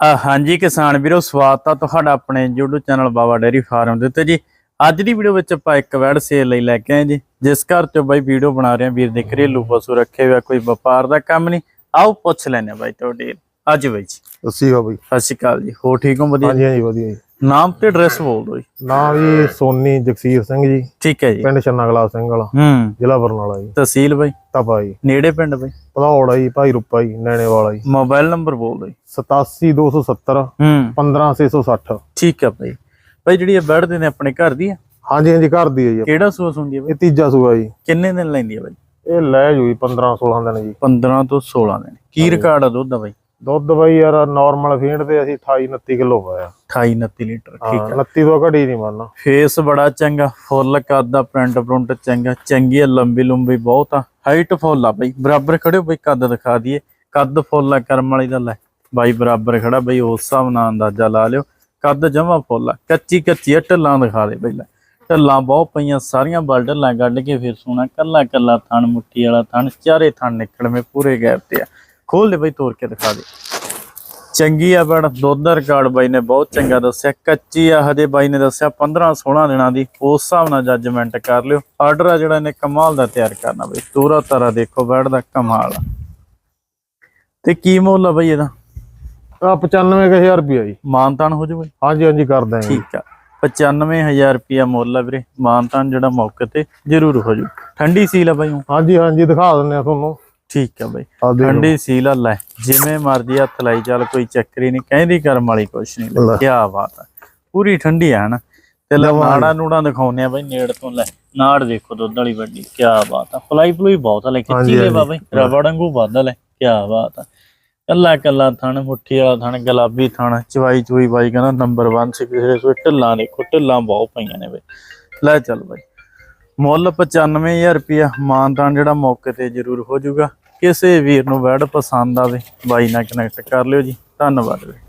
ਹਾਂਜੀ ਕਿਸਾਨ ਵੀਰੋ ਸਵਾਗਤ ਆ ਤੁਹਾਡਾ ਆਪਣੇ YouTube channel Baba dairy farm ਦੇ ਉੱਤੇ ਜੀ। ਅੱਜ ਦੀ ਵੀਡੀਓ ਵਿੱਚ ਆਪਾਂ ਇੱਕ ਵੈੜ ਸੇਲ ਲਈ ਲੈ ਕੇ ਆਏ ਜੀ। ਜਿਸ ਘਰ ਤੋਂ ਬਾਈ ਵੀਡੀਓ ਬਣਾ ਰਹੇ ਆ। ਵੀਰ ਦੇ ਘਰੇਲੂ ਪਸ਼ੂ ਰੱਖੇ ਹੋਇਆ ਕੋਈ ਵਪਾਰ ਦਾ ਕੰਮ ਨਹੀਂ। ਆਓ ਪੁੱਛ ਲੈਨੇ ਬਾਈ ਤੁਹਾਡੇ ਅੱਜ ਬਾਈ ਜੀ। ਦੱਸੀ ਹੋ ਬਈ। ਸਤਿ ਸ਼੍ਰੀ ਅਕਾਲ ਜੀ। ਹੋ ਠੀਕ ਹੋ? ਵਧੀਆ ਹਾਂਜੀ ਹਾਂਜੀ ਵਧੀਆ ਜੀ। ਨਾਮ ਤੇ ਐਡਰੈਸ ਬੋਲ ਦਿਓ ਜੀ। ਨਾਮ ਜੀ ਸੋਨੀ ਜਗਸੀਰ ਸਿੰਘ ਜੀ ਠੀਕ ਹੈ ਜੀ। ਪਿੰਡ ਛੰਨਾ ਗਲਾਸ ਸਿੰਘ ਵਾਲਾ ਹੂੰ। ਜ਼ਿਲ੍ਹਾ ਬਰਨਾਲਾ ਜੀ। ਤਹਿਸੀਲ ਬਾਈ? ਤਪਾ ਜੀ। ਨੇੜੇ ਪਿੰਡ ਬਾਈ? ਭਦੌੜ ਜੀ ਭਾਈ ਰੂਪਾ ਜੀ ਨੈਣੇ ਵਾਲਾ ਜੀ। ਮੋਬਾਈਲ ਨੰਬਰ ਬੋਲ ਦਿਓ ਜੀ। 87270 ਹੂੰ। 15660 ਠੀਕ ਹੈ ਬਾਈ। ਬਾਈ ਜਿਹੜੀ ਇਹ ਵੈੜ ਦੇ ਨੇ ਆਪਣੇ ਘਰ ਦੀ ਆ? ਹਾਂਜੀ ਹਾਂਜੀ ਘਰ ਦੀ ਹੈ ਜੀ। ਕਿਹੜਾ ਸੂਸ ਹੁੰਦੀ ਹੈ ਬਾਈ? ਇਹ ਤੀਜਾ ਸੂਆ ਜੀ। ਕਿੰਨੇ ਦਿਨ ਲੈਂਦੀ ਹੈ ਬਾਈ? ਇਹ ਲੈ ਜੂ ਜੀ 15 16 ਦਿਨ ਜੀ। 15 ਤੋਂ 16 ਦਿਨ। ਕੀ ਰਿਕਾਰਡ ਆ ਦੁੱਧ ਦਾ ਬਾਈ? ਦੁੱਧ ਬਈ ਯਾਰ ਨਾਰਮਲ ਫੀਡ ਤੇ ਅਸੀਂ 28 29 ਕਿਲੋ ਪਾਇਆ। 28 29 ਲੀਟਰ ਠੀਕ ਹਾਂ ਹੈ 29 ਤੋਂ ਘੜੀ ਨਹੀਂ ਮੰਨਣਾ ਫੇਸ ਬੜਾ ਚੰਗਾ ਫੁੱਲ ਕੱਦ ਦਾ ਪ੍ਰਿੰਟ ਪ੍ਰਿੰਟ ਚੰਗਾ ਚੰਗੀ ਲੰਬੀ ਲੰਬੀ ਬਹੁਤ ਆ। ਹਾਈਟ ਫੁੱਲ ਆ ਬਈ ਬਰਾਬਰ ਖੜਿਓ ਬਈ ਕੱਦ ਦਿਖਾ ਦਈਏ। ਕੱਦ ਫੁੱਲ ਆ ਕਰਮ ਵਾਲੀ ਦਾ ਲੈ। ਬਾਈ ਬਰਾਬਰ ਖੜਾ ਬਈ ਉਸ ਹਿਸਾਬ ਨਾਲ ਅੰਦਾਜ਼ਾ ਲਾ ਲਿਓ। ਕੱਦ ਜਮਾ ਫੁੱਲ ਆ ਕੱਚੀ ਕੱਚੀ ਢੱਲਾਂ ਦਿਖਾ ਦੇ ਪਹਿਲਾਂ ਢੱਲਾਂ ਬਹੁਤ ਪਈਆਂ ਸਾਰੀਆਂ ਬਲ ਢੱਲਾਂ ਕੱਢ ਕੇ ਫਿਰ ਸੋਨਾ ਕੱਲਾ ਕੱਲਾ ਥਣ ਮੁੱਠੀ ਵਾਲਾ ਥਣ ਚਾਰੇ ਥਣ ਨਿਕਲਵੇਂ ਪੂਰੇ ਗੈਪ ਤੇ ਆ। ਖੋਲ ਦੇ ਬਈ ਤੋੜ ਕੇ ਦਿਖਾ ਦੇ। ਚੰਗੀ ਆ ਬੜ ਦੁੱਧ ਦਾ ਰਿਕਾਰਡ ਬਾਈ ਨੇ ਬਹੁਤ ਚੰਗਾ ਦੱਸਿਆ। ਕੱਚੀ ਆ ਹਜੇ ਬਾਈ ਨੇ ਦੱਸਿਆ 15 16 ਦਿਨਾਂ ਦੀ ਉਸ ਹਿਸਾਬ ਨਾਲ ਜੱਜਮੈਂਟ ਕਰ ਲਿਓ। ਆਰਡਰ ਆ ਜਿਹੜਾ ਇਹਨੇ ਕਮਾਲ ਦਾ ਤਿਆਰ ਕਰਨਾ ਬਈ। ਤੂਰਾ ਤਾਰਾ ਦੇਖੋ ਬੈੜ ਦਾ ਕਮਾਲ ਆ। ਤੇ ਕੀ ਮੁੱਲ ਆ ਬਈ ਇਹਦਾ? ਆ 95000 ਰੁਪਇਆ ਜੀ। ਮਾਨਤਾਨ ਹੋ ਜਾਵੇ ਹਾਂਜੀ ਹਾਂਜੀ ਕਰ ਦਾਂਗੇ ਠੀਕ ਆ। 95000 ਰੁਪਿਆ ਮੁੱਲ ਆ ਵੀਰੇ। ਮਾਨਤਾਨ ਜਿਹੜਾ ਮੌਕੇ ਤੇ ਜ਼ਰੂਰ ਹੋ ਜੂ ਠੰਡੀ ਸੀਲ ਆ ਬਾਈ। ਹਾਂਜੀ ਹਾਂਜੀ ਦਿਖਾ ਦਿੰਨੇ ਆ ਤੁਹਾਨੂੰ। ਠੀਕ ਆ ਬਾਈ। ਠੰਡੀ ਸੀਲ ਆ ਲੈ। ਜਿਵੇਂ ਮਰਜ਼ੀ ਹੱਥ ਲਾਈ ਚੱਲ ਕੋਈ ਚੱਕਰੀ ਨਹੀਂ। ਕਹਿੰਦੀ ਕਰਮ ਵਾਲੀ ਕੁਛ ਨਹੀਂ। ਕੀ ਬਾਤ ਆ। ਪੂਰੀ ਠੰਡੀ ਆ ਹਨਾ? ਤੇ ਨਾੜਾ ਨੂੜਾ ਦਿਖਾਉਨੇ ਆ ਬਾਈ ਨੇੜ ਤੋਂ ਲੈ। ਨਾੜ ਦੇਖੋ ਦੁੱਧ ਵਾਲੀ ਵੱਡੀ। ਕੀ ਬਾਤ ਆ। ਫਲਾਈ ਫਲੂਈ ਬਹੁਤ ਆ ਲੈ। ਖਿੱਚੀ ਲੈ। ਬਾਬਾ। ਰਬੜ ਵਾਂਗੂ ਵਾਧਾ ਲੈ। ਕੀ ਬਾਤ ਆ। ਕੱਲਾ ਕੱਲਾ ਥਣ ਮੁੱਠੀ ਵਾਲਾ ਥਣ ਗੁਲਾਬੀ ਥਣ ਚਵਾਈ ਚੁਈ ਬਾਈ ਕਹਿੰਦਾ ਨੰਬਰ 1 ਸੀ ਕਿਸੇ ਸੋ ਢਿੱਲਾਂ ਦੇਖੋ ਢਿੱਲਾਂ ਬਹੁਤ ਪਈਆਂ ਨੇ ਬਈ। ਲੈ ਚੱਲ ਬਾਈ। ਮੁੱਲ 95000 ਰੁਪਿਆ ਮਾਨਤਾਨ ਜਿਹੜਾ ਮੌਕੇ ਤੇ ਜ਼ਰੂਰ ਹੋ ਜਾਊਗਾ। ਕਿਸੇ ਵੀਰ ਨੂੰ ਵੈਡ ਪਸੰਦ ਆਵੇ ਬਾਈ ਨਾਲ ਕਨੈਕਟ ਕਰ ਲਿਓ ਜੀ। ਧੰਨਵਾਦ ਵੀਰੇ।